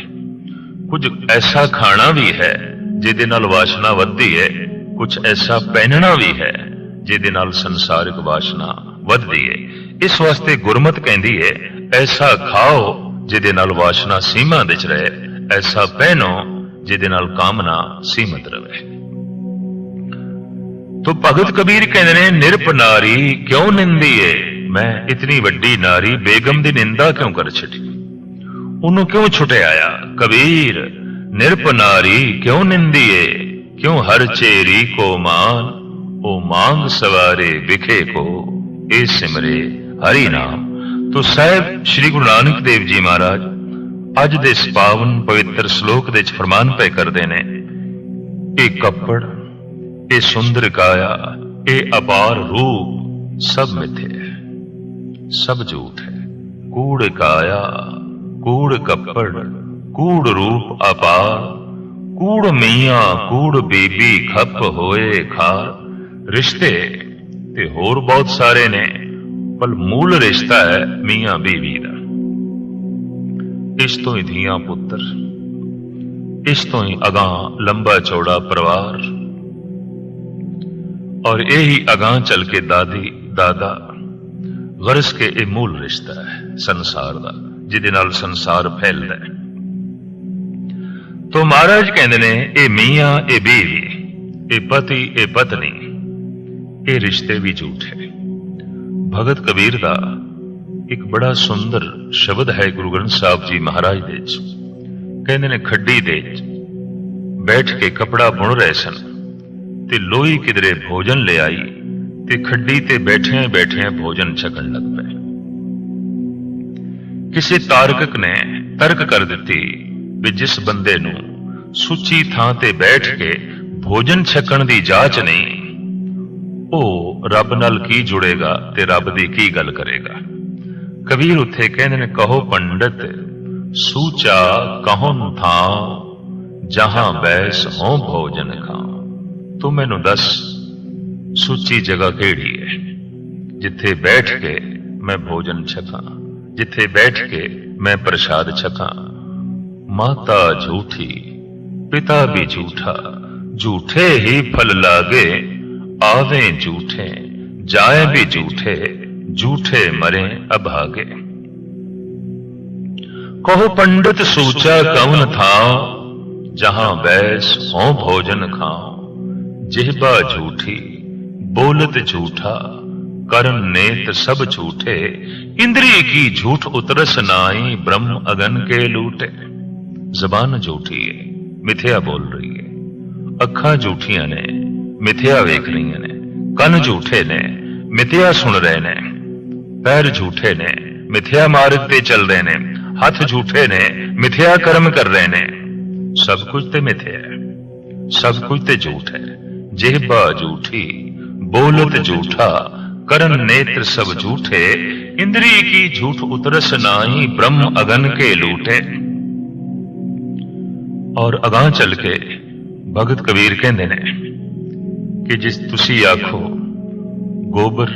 ਕੁਝ ਐਸਾ ਖਾਣਾ ਵੀ ਹੈ, ਜਿਹਦੇ ਨਾਲ ਵਾਸ਼ਨਾ ਵੱਧਦੀ ਹੈ, ਕੁਝ ਐਸਾ ਪਹਿਨਣਾ ਵੀ ਹੈ, ਜਿਹਦੇ ਨਾਲ ਸੰਸਾਰਿਕ ਵਾਸ਼ਨਾ ਵੱਧਦੀ ਹੈ। ਇਸ ਵਾਸਤੇ ਗੁਰਮਤ ਕਹਿੰਦੀ ਹੈ ਐਸਾ ਖਾਓ ਜਿਹਦੇ ਨਾਲ ਵਾਸ਼ਨਾ ਸੀਮਾ ਵਿੱਚ ਰਹੇ, ਐਸਾ ਪਹਿਨੋ ਜਿਹਦੇ ਨਾਲ ਕਾਮਨਾ ਸੀਮਤ ਰਹੇ। ਤੋ ਭਗਤ ਕਬੀਰ ਕਹਿੰਦੇ ਨੇ, ਨਿਰਪ ਨਾਰੀ ਕਿਉਂ ਨਿੰਦੀ ਏ? ਮੈਂ ਇਤਨੀ ਵੱਡੀ ਨਾਰੀ, ਬੇਗਮ ਦੀ ਨਿੰਦਾ ਕਿਉਂ ਕਰ ਛੱਡੀ? ਉਹਨੂੰ ਕਿਉਂ ਛੁਟਿਆਇਆ ਕਬੀਰ, ਨਿਰਪ ਨਾਰੀ ਕਿਉਂ ਨਿੰਦੀ ਏ? ਕਿਉਂ ਹਰ ਚੇਰੀ ਕੋ ਮਾਨ ਉਹ ਮੰਗ ਸਵਾਰੇ ਵਿਖੇ ਕੋ, ਇਹ ਸਿਮਰੇ ਹਰੀ ਨਾਮ। ਤੋ ਸਾਹਿਬ, ਸ੍ਰੀ ਗੁਰੂ ਨਾਨਕ ਦੇਵ ਜੀ ਮਹਾਰਾਜ, ਅੱਜ ਦੇ ਇਸ ਪਾਵਨ ਪਵਿੱਤਰ ਸ਼ਲੋਕ ਦੇ ਵਿੱਚ ਫਰਮਾਨ ਪਏ ਕਰਦੇ ਨੇ, ਇਹ ਕੱਪੜ, ਇਹ ਸੁੰਦਰ ਕਾਇਆ, ਇਹ ਅਪਾਰ ਰੂਪ, ਸਭ ਮਿੱਥੇ ਹੈ, ਸਭ ਝੂਠ ਹੈ। ਕੂੜ ਕਾਇਆ, ਕੂੜ ਕੱਪੜ, ਕੂੜ ਰੂਪ ਅਪਾਰ, ਕੂੜ ਮੀਆਂ, ਕੂੜ ਬੀਬੀ ਖੱਪ ਹੋਏ ਖਾਰ। ਰਿਸ਼ਤੇ ਤੇ ਹੋਰ ਬਹੁਤ ਸਾਰੇ ਨੇ। ਪਰ ਮੂਲ ਰਿਸ਼ਤਾ ਹੈ ਮੀਆਂ ਬੀਵੀ ਦਾ ਇਸ ਤੋਂ ਹੀ ਧੀਆਂ ਪੁੱਤਰ ਇਸ ਤੋਂ ਹੀ ਅਗਾਹ ਲੰਬਾ ਚੌੜਾ ਪਰਿਵਾਰ ਔਰ ਇਹੀ ਅਗਾਹ ਚੱਲ ਕੇ ਦਾਦੀ ਦਾਦਾ ਗਰਸ ਕੇ ਇਹ ਮੂਲ ਰਿਸ਼ਤਾ ਹੈ ਸੰਸਾਰ ਦਾ ਜਿਹਦੇ ਨਾਲ ਸੰਸਾਰ ਫੈਲਦਾ ਹੈ ਤੋ ਮਹਾਰਾਜ ਕਹਿੰਦੇ ਨੇ ਇਹ ਮੀਆਂ ਇਹ ਬੀਵੀ ਇਹ ਪਤੀ ਇਹ ਪਤਨੀ ਇਹ ਰਿਸ਼ਤੇ ਵੀ ਝੂਠੇ ਭਗਤ ਕਬੀਰ ਦਾ ਇੱਕ ਬੜਾ ਸੁੰਦਰ ਸ਼ਬਦ ਹੈ ਗੁਰੂ ਗ੍ਰੰਥ ਸਾਹਿਬ ਜੀ ਮਹਾਰਾਜ ਦੇ ਵਿੱਚ ਕਹਿੰਦੇ ਨੇ, ਖੱਡੀ ਦੇ ਵਿੱਚ ਬੈਠ ਕੇ ਕਪੜਾ ਬੁਣ ਰਹੇ ਸਨ ਤੇ ਲੋਈ ਕਿਧਰੇ ਭੋਜਨ ਆਈ ਤੇ ਖੱਡੀ ਤੇ ਬੈਠਿਆਂ ਬੈਠਿਆਂ ਭੋਜਨ ਛਕਣ ਲੱਗ ਪਏ। ਕਿਸੇ ਤਾਰਕਕ ਨੇ ਤਰਕ ਕਰ ਦਿੱਤੀ ਵੀ ਜਿਸ ਬੰਦੇ ਨੂੰ ਸੁੱਚੀ ਥਾਂ ਤੇ ਬੈਠ ਕੇ ਭੋਜਨ ਛਕਣ ਦੀ ਜਾਚ ਨਹੀਂ ਉਹ ਰੱਬ ਨਾਲ ਕੀ ਜੁੜੇਗਾ ਤੇ ਰੱਬ ਦੀ ਕੀ ਗੱਲ ਕਰੇਗਾ? ਕਬੀਰ ਉੱਥੇ ਕਹਿੰਦੇ ਨੇ, ਕਹੋ ਪੰਡਤ, ਸੂਚਾ ਕਹੋਂ ਥਾਂ, ਜਹਾਂ ਬੈਸ ਹੋ ਭੋਜਨ ਖਾਂ। ਤੂੰ ਮੈਨੂੰ ਦੱਸ, ਸੁੱਚੀ ਜਗ੍ਹਾ ਕਿਹੜੀ ਹੈ? ਜਿੱਥੇ ਬੈਠ ਕੇ ਮੈਂ ਭੋਜਨ ਛਕਾਂ, ਜਿੱਥੇ ਬੈਠ ਕੇ ਮੈਂ ਪ੍ਰਸ਼ਾਦ ਛਕਾਂ। ਮਾਤਾ ਝੂਠੀ, ਪਿਤਾ ਵੀ ਝੂਠਾ, ਝੂਠੇ ਹੀ ਫਲ ਲਾਗੇ आवे झूठे, जाए भी झूठे झूठे मरे अभागे। कहो, पंडित सूचा कौन था, जहाँ बैस हो भोजन खाओ? जिहबा झूठी, बोलत झूठा करण नेत सब झूठे इंद्रिय की झूठ उतरस नाई, ब्रह्म अगन के लूटे। जबान झूठी है, मिथ्या बोल रही है, अखा झूठिया ने ਮਿਥਿਆ ਵੇਖ ਰਹੀਆਂ ਨੇ ਕੰਨ ਝੂਠੇ ਨੇ ਮਿਥਿਆ ਸੁਣ ਰਹੇ ਨੇ ਪੈਰ ਝੂਠੇ ਨੇ ਮਿਥਿਆ ਮਾਰਗ ਤੇ ਚੱਲ ਰਹੇ ਨੇ ਹੱਥ ਝੂਠੇ ਨੇ ਮਿਥਿਆ ਕਰਮ ਕਰ ਰਹੇ ਨੇ ਸਭ ਕੁਝ ਤੇ ਮਿਥਿਆ ਹੈ ਸਭ ਕੁਝ ਤੇ ਝੂਠ ਹੈ ਜਿਹਬਾ ਝੂਠੀ बोलत झूठा करन नेत्र सब झूठे इंद्रिय की झूठ उतरस नाई ब्रह्म अगन के लूटे ਔਰ ਅਗਾਹ ਚੱਲ ਕੇ ਭਗਤ ਕਬੀਰ ਕਹਿੰਦੇ ਨੇ ਕਿ ਜਿਸ ਤੁਸੀਂ ਆਖੋ, ਗੋਬਰ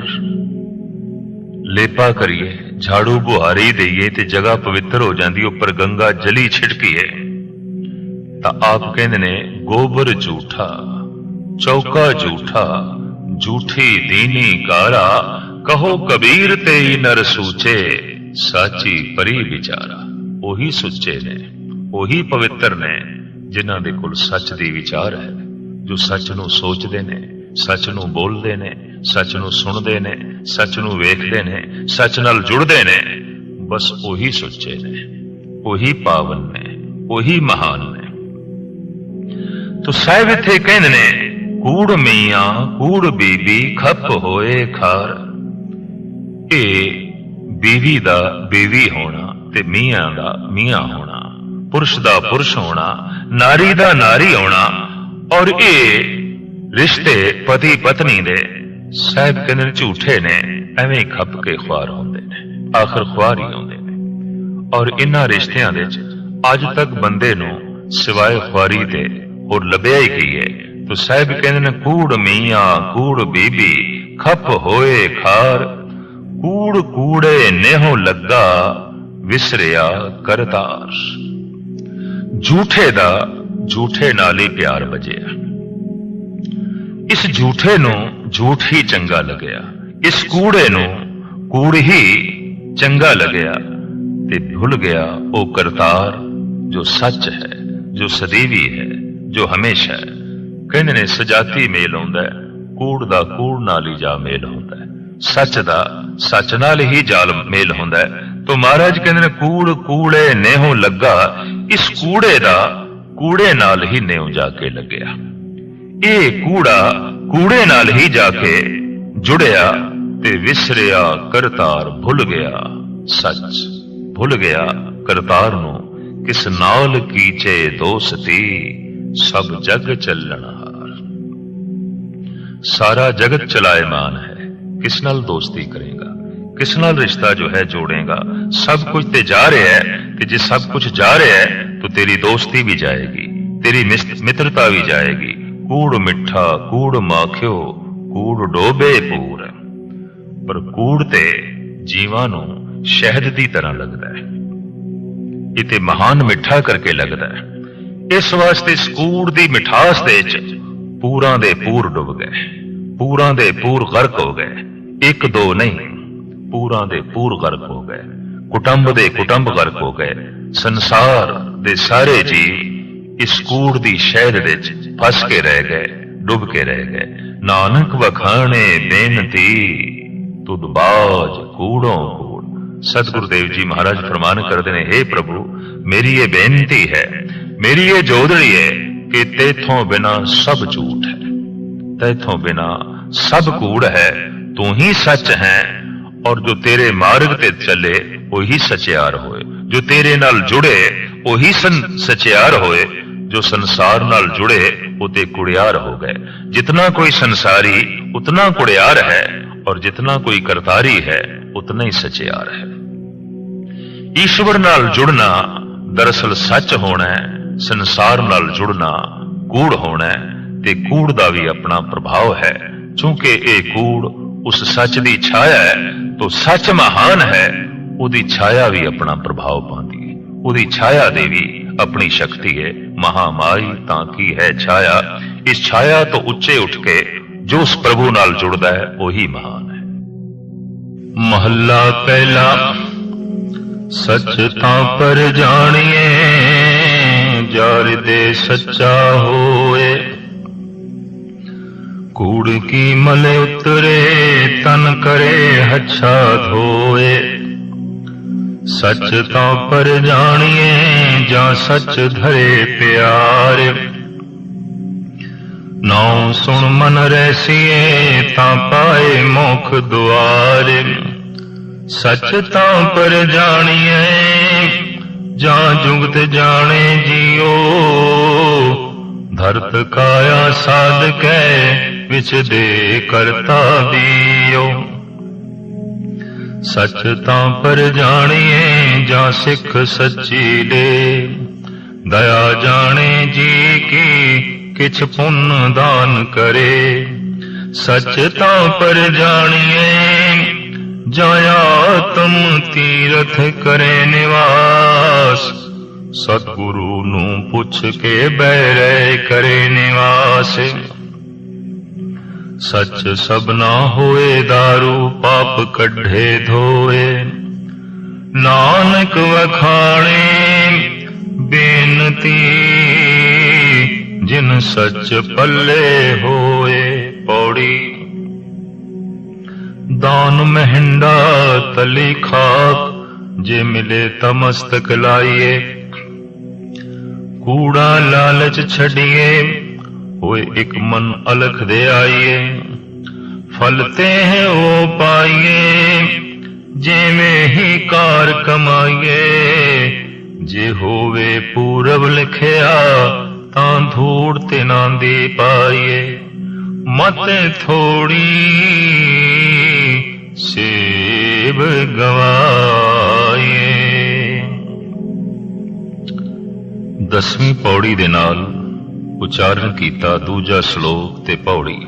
ਲੇਪਾ ਕਰੀਏ, ਝਾੜੂ ਬੁਹਾਰੀ ਦਈਏ ਤੇ ਜਗ੍ਹਾ ਪਵਿੱਤਰ ਹੋ ਜਾਂਦੀ, ਉੱਪਰ ਗੰਗਾ ਜਲੀ ਛਿੜਕੀਏ, ਤਾਂ ਆਪ ਕਹਿੰਦੇ ਨੇ, ਗੋਬਰ ਝੂਠਾ, ਚੌਕਾ ਝੂਠਾ, ਝੂਠੀ ਦੀਨੀ ਕਾਰਾ ਕਹੋ ਕਬੀਰ ਤੇ ਹੀ ਨਰ ਸੂਚੇ, ਸਾਚੀ ਪਰੀ ਵਿਚਾਰਾ। ਉਹੀ ਸੁੱਚੇ ਨੇ, ਉਹੀ ਪਵਿੱਤਰ ਨੇ, ਜਿਨ੍ਹਾਂ ਦੇ ਕੋਲ ਸੱਚ ਦੀ ਵਿਚਾਰ ਹੈ। ਜੋ ਸੱਚ ਨੂੰ ਸੋਚਦੇ ਨੇ, ਸੱਚ ਨੂੰ ਬੋਲਦੇ ਨੇ, ਸੱਚ ਨੂੰ ਸੁਣਦੇ ਨੇ, ਸੱਚ ਨੂੰ ਵੇਖਦੇ ਨੇ, ਸੱਚ ਨਾਲ ਜੁੜਦੇ ਨੇ, ਬਸ ਉਹੀ ਸੁੱਚੇ ਨੇ, ਉਹੀ ਪਾਵਨ ਨੇ, ਉਹੀ ਮਹਾਨ ਨੇ। ਤੋ ਸਾਹਿਬ ਇੱਥੇ ਕਹਿੰਦੇ ਨੇ, ਕੂੜ ਮੀਆਂ, ਕੂੜ ਬੀਬੀ, ਖੱਪ ਹੋਏ ਖਾਰ। ਇਹ ਬੀਵੀ ਦਾ ਬੀਵੀ ਹੋਣਾ ਤੇ ਮੀਆਂ ਦਾ ਮੀਆਂ ਹੋਣਾ, ਪੁਰਸ਼ ਦਾ ਪੁਰਸ਼ ਹੋਣਾ, ਨਾਰੀ ਦਾ ਨਾਰੀ ਹੋਣਾ ਔਰ ਇਹ ਰਿਸ਼ਤੇ ਪਤੀ ਪਤਨੀ ਦੇ ਸਾਹਿਬ ਕਹਿੰਦੇ ਝੂਠੇ ਨੇ, ਐਵੇਂ ਖੱਪ ਕੇ ਖੁਆਰ ਹੁੰਦੇ ਨੇ, ਆਖਰ ਖੁਆਰ ਹੀ ਹੁੰਦੇ ਨੇ। ਔਰ ਇਨ੍ਹਾਂ ਰਿਸ਼ਤਿਆਂ ਦੇ ਵਿੱਚ ਅੱਜ ਤੱਕ ਬੰਦੇ ਨੂੰ ਸਿਵਾਏ ਖੁਆਰੀ ਦੇ ਹੋਰ ਲੱਭਿਆ ਹੀ ਕੀ ਹੈ? ਤੋ ਸਾਹਿਬ ਕਹਿੰਦੇ ਨੇ, ਕੂੜ ਮੀਆਂ, ਕੂੜ ਬੀਬੀ, ਖੱਪ ਹੋਏ ਖਾਰ, ਕੂੜ ਕੂੜੇ ਨੇਹੋ ਲੱਗਾ, ਵਿਸਰਿਆ ਕਰਤਾਰ। ਝੂਠੇ ਦਾ ਝੂਠੇ ਨਾਲ ਹੀ ਪਿਆਰ ਵਜਿਆ ਇਸ ਝੂਠੇ ਨੂੰ ਝੂਠ ਹੀ ਚੰਗਾ ਲੱਗਿਆ। ਇਸ ਕੂੜੇ ਨੂੰ ਕੂੜ ਹੀ ਚੰਗਾ ਲੱਗਿਆ। ਤੇ ਭੁੱਲ ਗਿਆ ਉਹ ਕਰਤਾਰ ਜੋ ਸੱਚ ਹੈ, ਜੋ ਸਦੀਵੀ ਹੈ, ਜੋ ਹਮੇਸ਼ਾ ਹੈ। ਕਹਿੰਦੇ ਨੇ, ਸਜਾਤੀ ਮੇਲ ਹੁੰਦਾ ਹੈ, ਕੂੜ ਦਾ ਕੂੜ ਨਾਲ ਹੀ ਜਾ ਮੇਲ ਹੁੰਦਾ ਹੈ। ਸੱਚ ਦਾ ਸੱਚ ਨਾਲ ਹੀ ਜਾਲ ਮੇਲ ਹੁੰਦਾ ਹੈ। ਤੋ ਮਹਾਰਾਜ ਕਹਿੰਦੇ ਨੇ, ਕੂੜ ਕੂੜੇ ਨੇਹੋਂ ਲੱਗਾ, ਇਸ ਕੂੜੇ ਦਾ ਕੂੜੇ ਨਾਲ ਹੀ ਨੇਉ ਜਾ ਕੇ ਲੱਗਿਆ। ਇਹ ਕੂੜਾ ਕੂੜੇ ਨਾਲ ਹੀ ਜਾ ਕੇ ਜੁੜਿਆ ਤੇ ਵਿਸਰਿਆ ਕਰਤਾਰ ਭੁੱਲ ਗਿਆ। ਸੱਚ ਭੁੱਲ ਗਿਆ ਕਰਤਾਰ ਨੂੰ, ਕਿਸ ਨਾਲ ਕੀਚੇ ਦੋਸਤੀ, ਸਭ ਜਗ ਚੱਲਣਾ ਸਾਰਾ ਜਗਤ ਚਲਾਇਮਾਨ ਹੈ, ਕਿਸ ਨਾਲ ਦੋਸਤੀ ਕਰੇਗਾ? ਕਿਸ ਨਾਲ ਰਿਸ਼ਤਾ ਜੋ ਹੈ ਜੋੜੇਗਾ? ਸਭ ਕੁਝ ਤੇ ਜਾ ਰਿਹਾ ਹੈ, ਤੇ ਜੇ ਸਭ ਕੁਝ ਜਾ ਰਿਹਾ ਹੈ ਤਾਂ ਤੇਰੀ ਦੋਸਤੀ ਵੀ ਜਾਏਗੀ ਤੇਰੀ ਮਿਸ- ਮਿੱਤਰਤਾ ਵੀ ਜਾਏਗੀ ਕੂੜ ਮਿੱਠਾ ਮਾਖਿਓ ਕੂੜ ਡੋਬੇ ਪੂਰ ਪਰ ਕੂੜ ਤੇ ਜੀਵਾਂ ਨੂੰ ਸ਼ਹਿਦ ਦੀ ਤਰ੍ਹਾਂ ਲੱਗਦਾ ਹੈ ਇਹ ਮਹਾਨ ਮਿੱਠਾ ਕਰਕੇ ਲੱਗਦਾ ਹੈ ਇਸ ਵਾਸਤੇ ਇਸ ਕੂੜ ਦੀ ਮਿਠਾਸ ਦੇ ਵਿੱਚ ਪੂਰਾਂ ਦੇ ਪੂਰ ਡੁੱਬ ਗਏ ਪੂਰਾਂ ਦੇ ਪੂਰ ਗਰਕ ਹੋ ਗਏ ਇੱਕ ਦੋ ਨਹੀਂ ਪੂਰਾਂ ਦੇ ਪੂਰ ਗਰਕ ਹੋ ਗਏ ਕੁਟੰਬ ਦੇ ਕੁਟੰਬ ਗਰਕ ਹੋ ਗਏ ਸੰਸਾਰ ਦੇ ਸਾਰੇ ਜੀ ਇਸ ਕੂੜ ਦੀ ਸ਼ਹਿਰ ਵਿੱਚ ਫਸ ਕੇ ਰਹਿ ਗਏ, ਡੁੱਬ ਕੇ ਰਹਿ ਗਏ। ਨਾਨਕ ਵਖਾਣੇ ਬੇਨਤੀ, ਤੁਧ ਬਾਜ ਕੂੜੋਂ ਕੂੜ। ਸਤਿਗੁਰੂ ਦੇਵ ਜੀ ਮਹਾਰਾਜ ਫਰਮਾਨ ਕਰਦੇ ਨੇ हे ਪ੍ਰਭੂ, ਮੇਰੀ ਇਹ ਬੇਨਤੀ ਹੈ, ਮੇਰੀ ਇਹ ਜੋਦੜੀ ਹੈ ਕਿ ਤੇਥੋਂ ਬਿਨਾ ਸਭ ਝੂਠ ਹੈ, ਤੇਥੋਂ ਬਿਨਾ ਸਭ ਕੂੜ ਹੈ, ਤੂੰ ਹੀ ਸੱਚ ਹੈ ਔਰ ਜੋ ਤੇਰੇ ਮਾਰਗ ਤੇ ਚੱਲੇ, ਉਹੀ ਸਚਿਆਰ ਹੋਏ। ਜੋ ਤੇਰੇ ਨਾਲ ਜੁੜੇ ਉਹੀ ਸੰ- ਸਚਿਆਰ ਹੋਏ, ਜੋ ਸੰਸਾਰ ਨਾਲ ਜੁੜੇ ਉਹ ਤੇ ਕੁੜਿਆਰ ਹੋ ਗਏ। ਜਿਤਨਾ ਕੋਈ ਸੰਸਾਰੀ, ਉਤਨਾ ਕੁੜਿਆਰ ਹੈ, ਔਰ ਜਿਤਨਾ ਕੋਈ ਕਰਤਾਰੀ ਹੈ, ਉਤਨਾ ਹੀ ਸਚਿਆਰ ਹੈ। ਈਸ਼ਵਰ ਨਾਲ ਜੁੜਨਾ ਦਰਅਸਲ ਸੱਚ ਹੋਣਾ ਹੈ, ਸੰਸਾਰ ਨਾਲ ਜੁੜਨਾ ਕੂੜ ਹੋਣਾ ਹੈ, ਤੇ ਕੂੜ ਦਾ ਵੀ ਆਪਣਾ ਪ੍ਰਭਾਵ ਹੈ। ਕਿਉਂਕਿ ਇਹ ਕੂੜ ਉਸ ਸੱਚ ਦੀ ਛਾਇਆ ਹੈ, ਤਾਂ ਸੱਚ ਮਹਾਨ ਹੈ, ਉਹਦੀ ਛਾਇਆ ਵੀ ਆਪਣਾ ਪ੍ਰਭਾਵ ਪਾਉਂਦੀ ਹੈ। ਉਹਦੀ ਛਾਇਆ ਦੇ ਵੀ ਆਪਣੀ ਸ਼ਕਤੀ ਹੈ। ਮਹਾਮਾਈ ਤਾਂ ਕੀ ਹੈ ਛਾਇਆ? ਇਸ ਛਾਇਆ ਤੋਂ ਉੱਚੇ ਉੱਠ ਕੇ ਜੋ ਉਸ ਪ੍ਰਭੂ ਨਾਲ ਜੁੜਦਾ ਹੈ, ਉਹੀ ਮਹਾਨ ਹੈ। ਮਹੱਲਾ ਪਹਿਲਾ, ਸੱਚ ਤਾਂ ਪਰ ਜਾਣੀਏ, ਜਰ ਦੇ ਸੱਚਾ ਹੋਏ। ਕੂੜ ਕੀ ਮਲ ਉਤਰੇ, ਤਨ ਕਰੇ ਹੱਛਾ ਧੋਏ। ਸੱਚ ਤਾਂ ਪਰ ਜਾਣੀਏ ਜਾਂ ਸੱਚ ਧਰੇ ਪਿਆਰ। ਨਾਉ ਸੁਣ ਮਨ ਰੈਸੀਏ ਤਾਂ ਪਾਏ ਮੁਖ ਦੁਆਰ। ਸੱਚ ਤਾਂ ਪਰ ਜਾਣੀਏ ਜਾਂ ਜੁਗਤ ਜਾਣੇ ਜੀਓ। ਧਰਤ ਕਾਇਆ ਸਾਧਕੈ ਵਿਚ ਦੇ ਕਰਤਾ ਦੀਓ। ਸੱਚ ਤਾਂ ਪਰ ਜਾਣੀਏ ਜਾਂ ਸਿੱਖ ਸੱਚੀ ਦੇ। ਦਇਆ ਜਾਣੇ ਜੀ ਕੀ, ਕਿਛ ਪੁੰਨ ਦਾਨ ਕਰੇ। ਸੱਚ ਤਾਂ ਪਰ ਜਾਣੀਏ ਜਾਂ ਆਤਮ ਤੀਰਥ ਕਰੇ ਨਿਵਾਸ। ਸਤਿਗੁਰੂ ਨੂੰ ਪੁੱਛ ਕੇ ਬਹਿਰੇ ਕਰੇ ਨਿਵਾਸ। ਸੱਚ ਸਭਨਾ ਹੋਏ दारू ਪਾਪ ਕੱਢੇ ਧੋਏ। ਨਾਨਕ ਵਖਾਣੇ, ਬੇਨਤੀ, ਜਿਨ ਸੱਚ ਪੱਲੇ ਹੋਏ ਪੌੜੀ। ਦਾਨ ਮਹਿੰਡਾ ਤਲੀ ਖਾਕ, ਜੇ ਮਿਲੇ ਤਮਸਤਕ ਲਾਈਏ। ਕੂੜਾ ਲਾਲਚ ਛੱਡੀਏ ਹੋਏ ਇੱਕ ਮਨ ਅਲਖ ਦੇ ਆਈਏ। ਫਲ ਤੇ ਉਹ ਪਾਈਏ, ਜਿਵੇਂ ਹੀ ਕਾਰ ਕਮਾਈਏ। ਜੇ ਹੋਵੇ ਪੂਰਬ ਲਿਖਿਆ, ਤਾਂ ਧੂੜ ਤੇ ਨਾ ਦੇ ਪਾਈਏ। ਮਤ ਥੋੜੀ ਸੇਬ ਗਵਾਈਏ। ਦਸਵੀਂ ਪੌੜੀ ਦੇ ਨਾਲ ਉਚਾਰਨ ਕੀਤਾ ਦੂਜਾ ਸ਼ਲੋਕ ਤੇ ਪੌੜੀ।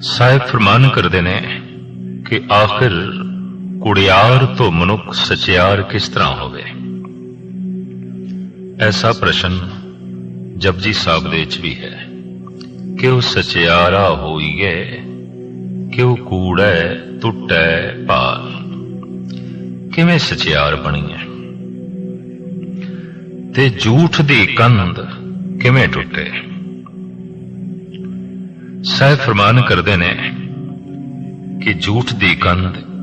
ਸਾਹਿਬ ਫਰਮਾਨ ਕਰਦੇ ਨੇ ਕਿ ਆਖਿਰ ਕੁੜਿਆਰ ਤੋਂ ਮਨੁੱਖ ਸਚਿਆਰ ਕਿਸ ਤਰ੍ਹਾਂ ਹੋਵੇ? ਐਸਾ ਪ੍ਰਸ਼ਨ ਜਪਜੀ ਸਾਹਿਬ ਦੇ ਵਿੱਚ ਵੀ ਹੈ। ਕਿ ਉਹ ਸਚਿਆਰਾ ਹੋਈਏ ਕਿ ਉਹ ਕੂੜੈ ਟੁੱਟੈ ਭਾਲ ਕਿਵੇਂ ਸਚਿਆਰ ਬਣੀਏ? ਤੇ ਝੂਠ ਦੀ ਕੰਧ ਕਿਵੇਂ ਟੁੱਟੇ? ਸਹਿ ਫਰਮਾਨ ਕਰਦੇ ਨੇ ਕਿ ਝੂਠ ਦੀ ਕੰਧ